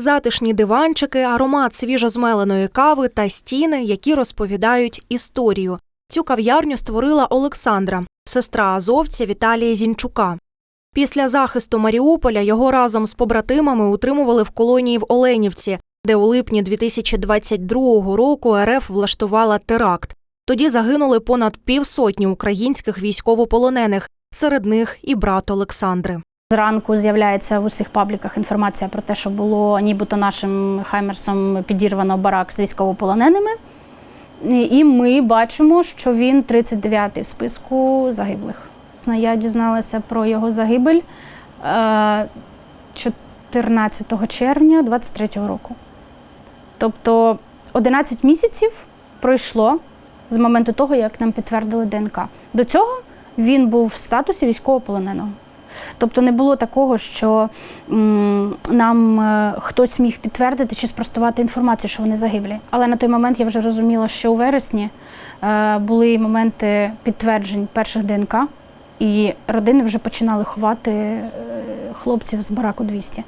Затишні диванчики, аромат свіжозмеленої кави та стіни, які розповідають історію. Цю кав'ярню створила Олександра, сестра азовця Віталія Зінчука. Після захисту Маріуполя його разом з побратимами утримували в колонії в Оленівці, де у липні 2022 року РФ влаштувала теракт. Тоді загинули понад півсотні українських військовополонених, серед них і брат Олександри. Зранку з'являється в усіх пабліках інформація про те, що було нібито нашим хаймерсом підірвано барак з військовополоненими. І ми бачимо, що він 39-й в списку загиблих. Я дізналася про його загибель е, 14 червня 23-го року. Тобто 11 місяців пройшло з моменту того, як нам підтвердили ДНК. До цього він був в статусі військовополоненого. Тобто не було такого, що нам е, хтось міг підтвердити чи спростувати інформацію, що вони загиблі. Але на той момент я вже розуміла, що у вересні е, були моменти підтверджень перших ДНК, і родини вже починали ховати е, хлопців з бараку 200.